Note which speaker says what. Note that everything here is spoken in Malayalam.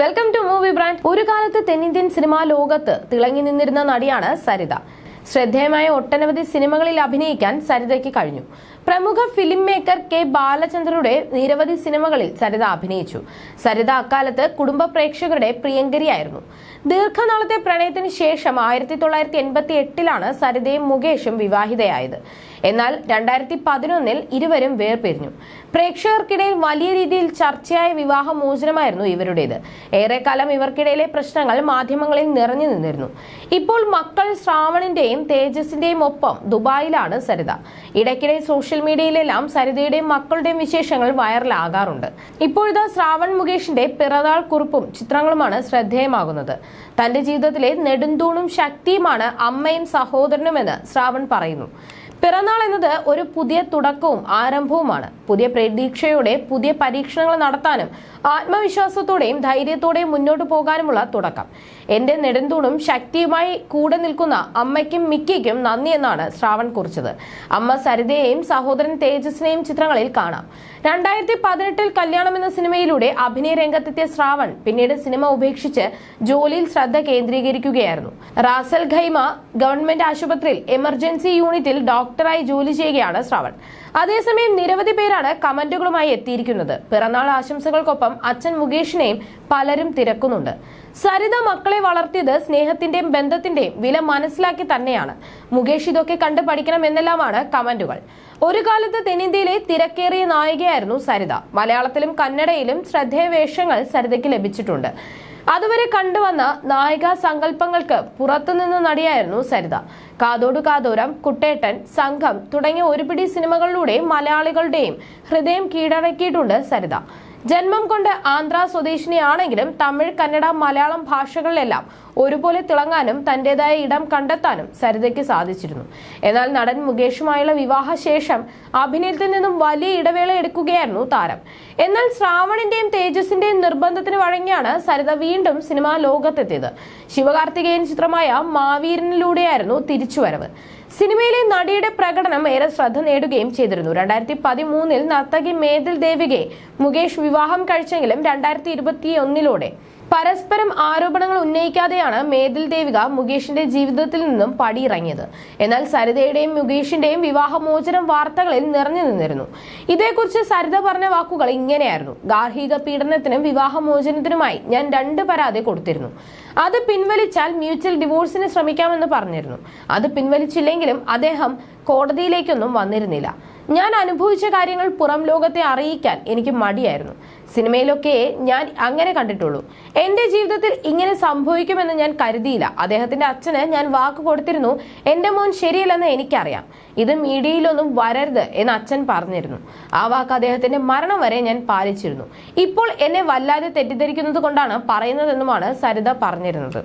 Speaker 1: വെൽക്കം ടു മൂവി ബ്രാൻഡ് ഒരു കാലത്ത് തെന്നിന്ത്യൻ സിനിമാ ലോകത്ത് തിളങ്ങി നിന്നിരുന്ന നടിയാണ് സരിത. ശ്രദ്ധേയമായ ഒട്ടനവധി സിനിമകളിൽ അഭിനയിക്കാൻ സരിതയ്ക്ക് കഴിഞ്ഞു. പ്രമുഖ ഫിലിം മേക്കർ കെ ബാലചന്ദ്രയുടെ നിരവധി സിനിമകളിൽ സരിത അഭിനയിച്ചു. സരിത അക്കാലത്ത് കുടുംബ പ്രേക്ഷകരുടെ പ്രിയങ്കരിയായിരുന്നു. ദീർഘനാളത്തെ പ്രണയത്തിന് ശേഷം ആയിരത്തി തൊള്ളായിരത്തി എൺപത്തി എട്ടിലാണ് സരിതയും മുകേഷും വിവാഹിതയായത്. എന്നാൽ രണ്ടായിരത്തി പതിനൊന്നിൽ ഇരുവരും വേർപിരിഞ്ഞു. പ്രേക്ഷകർക്കിടയിൽ വലിയ രീതിയിൽ ചർച്ചയായ വിവാഹ മോചനമായിരുന്നു ഇവരുടേത്. ഏറെക്കാലം ഇവർക്കിടയിലെ പ്രശ്നങ്ങൾ മാധ്യമങ്ങളിൽ നിറഞ്ഞു നിന്നിരുന്നു. ഇപ്പോൾ മക്കൾ ശ്രാവണിന്റെയും തേജസിന്റെയും ഒപ്പം ദുബായിലാണ് സരിത. ഇടയ്ക്കിടെ സോഷ്യൽ മീഡിയയിലെല്ലാം സരിതയുടെയും മക്കളുടെയും വിശേഷങ്ങൾ വൈറലാകാറുണ്ട്. ഇപ്പോഴത്തെ ശ്രാവൺ മുകേഷിന്റെ പിറന്നാൾ കുറിപ്പും ചിത്രങ്ങളുമാണ് ശ്രദ്ധേയമാകുന്നത്. തന്റെ ജീവിതത്തിലെ നെടുന്തൂണും ശക്തിയുമാണ് അമ്മയും സഹോദരനുമെന്ന് ശ്രാവൺ പറയുന്നു. പിറന്നാൾ എന്നത് ഒരു പുതിയ തുടക്കവും ആരംഭവുമാണ്. പുതിയ പ്രതീക്ഷയോടെ പുതിയ പരീക്ഷണങ്ങൾ നടത്താനും ആത്മവിശ്വാസത്തോടെയും ധൈര്യത്തോടെയും മുന്നോട്ട് പോകാനുമുള്ള തുടക്കം. എന്റെ നെടുന്തൂണും ശക്തിയുമായി കൂടെ നിൽക്കുന്ന അമ്മയ്ക്കും മിക്കയ്ക്കും നന്ദി എന്നാണ് ശ്രാവൺ കുറിച്ചത്. അമ്മ സരിതയെയും സഹോദരൻ തേജസ്സിനെയും ചിത്രങ്ങളിൽ കാണാം. രണ്ടായിരത്തി പതിനെട്ടിൽ കല്യാണം എന്ന സിനിമയിലൂടെ അഭിനയ രംഗത്തെത്തിയ ശ്രാവൺ പിന്നീട് സിനിമ ഉപേക്ഷിച്ച് ജോലിയിൽ ശ്രദ്ധ കേന്ദ്രീകരിക്കുകയായിരുന്നു. റാസൽ ഖൈമ ഗവൺമെന്റ് ആശുപത്രിയിൽ എമർജൻസി യൂണിറ്റിൽ ഡോക്ടറായി ജോലി ചെയ്യുകയാണ് ശ്രാവൺ. അതേസമയം നിരവധി പേരാണ് കമന്റുകളുമായി എത്തിയിരിക്കുന്നത്. പിറന്നാൾ ആശംസകൾക്കൊപ്പം അച്ഛൻ മുകേഷിനെയും പലരും തിരക്കുന്നുണ്ട്. സരിത മക്കളെ വളർത്തിയത് സ്നേഹത്തിന്റെയും ബന്ധത്തിന്റെയും വില മനസ്സിലാക്കി തന്നെയാണ്. മുകേഷ് ഇതൊക്കെ കണ്ടു പഠിക്കണം എന്നെല്ലാമാണ് കമന്റുകൾ. ഒരു കാലത്ത് തെന്നിന്ത്യയിലെ തിരക്കേറിയ നായികയായിരുന്നു സരിത. മലയാളത്തിലും കന്നഡയിലും ശ്രദ്ധേയ വേഷങ്ങൾ സരിതയ്ക്ക് ലഭിച്ചിട്ടുണ്ട്. അതുവരെ കണ്ടുവന്ന നായിക സങ്കല്പങ്ങൾക്ക് പുറത്തുനിന്ന് നടിയായിരുന്നു സരിത. കാതോടു കാതോരം കുട്ടേട്ടൻ സംഘം തുടങ്ങിയ ഒരുപിടി സിനിമകളിലൂടെ മലയാളികളുടെയും ഹൃദയം കീഴടക്കിയിട്ടുണ്ട് സരിത. ജന്മം കൊണ്ട് ആന്ധ്ര സ്വദേശിനിയാണെങ്കിലും തമിഴ് കന്നഡ മലയാളം ഭാഷകളിലെല്ലാം ഒരുപോലെ തിളങ്ങാനും തന്റേതായ ഇടം കണ്ടെത്താനും സരിതയ്ക്ക് സാധിച്ചിരുന്നു. എന്നാൽ നടൻ മുകേഷുമായുള്ള വിവാഹശേഷം അഭിനയത്തിൽ നിന്നും വലിയ ഇടവേള എടുക്കുകയായിരുന്നു താരം. എന്നാൽ ശ്രാവണിന്റെയും തേജസിന്റെയും നിർബന്ധത്തിന് വഴങ്ങിയാണ് സരിത വീണ്ടും സിനിമാ ലോകത്തെത്തിയത്. ശിവകാർത്തികേയൻ ചിത്രമായ മാവീരനിലൂടെയായിരുന്നു തിരിച്ചുവരവ്. സിനിമയിലെ നടിയുടെ പ്രകടനം ഏറെ ശ്രദ്ധ നേടുകയും ചെയ്തിരുന്നു. രണ്ടായിരത്തി പതിമൂന്നിൽ നർത്തകി മേതിൽ ദേവികയെ മുകേഷ് വിവാഹം കഴിച്ചെങ്കിലും രണ്ടായിരത്തി ഇരുപത്തി ഒന്നിലൂടെ പരസ്പരം ആരോപണങ്ങൾ ഉന്നയിക്കാതെയാണ് മേതിൽ ദേവിക മുകേഷിന്റെ ജീവിതത്തിൽ നിന്നും പടിയിറങ്ങിയത്. എന്നാൽ സരിതയുടെയും മുകേഷിന്റെയും വിവാഹമോചനം വാർത്തകളിൽ നിറഞ്ഞു നിന്നിരുന്നു. ഇതേക്കുറിച്ച് സരിത പറഞ്ഞ വാക്കുകൾ ഇങ്ങനെയായിരുന്നു. ഗാർഹിക പീഡനത്തിനും വിവാഹമോചനത്തിനുമായി ഞാൻ രണ്ട് പരാതി കൊടുത്തിരുന്നു. അത് പിൻവലിച്ചാൽ മ്യൂച്വൽ ഡിവോഴ്സിന് ശ്രമിക്കാമെന്ന് പറഞ്ഞിരുന്നു. അത് പിൻവലിച്ചില്ലെങ്കിലും അദ്ദേഹം കോടതിയിലേക്കൊന്നും വന്നിരുന്നില്ല. ഞാൻ അനുഭവിച്ച കാര്യങ്ങൾ പുറം ലോകത്തെ അറിയിക്കാൻ എനിക്ക് മടിയായിരുന്നു. സിനിമയിലൊക്കെ ഞാൻ അങ്ങനെ കണ്ടിട്ടുള്ളൂ. എന്റെ ജീവിതത്തിൽ ഇങ്ങനെ സംഭവിക്കുമെന്ന് ഞാൻ കരുതിയില്ല. അദ്ദേഹത്തിന്റെ അച്ഛന് ഞാൻ വാക്ക് കൊടുത്തിരുന്നു എന്റെ മോൻ ശരിയല്ലെന്ന് എനിക്കറിയാം. ഇത് മീഡിയയിലൊന്നും വരരുത് എന്ന് അച്ഛൻ പറഞ്ഞിരുന്നു. ആ വാക്ക് അദ്ദേഹത്തിന്റെ മരണം വരെ ഞാൻ പാലിച്ചിരുന്നു. ഇപ്പോൾ എന്നെ വല്ലാതെ തെറ്റിദ്ധരിക്കുന്നത് കൊണ്ടാണ് പറയുന്നതെന്നുമാണ് സരിത പറഞ്ഞിരുന്നത്.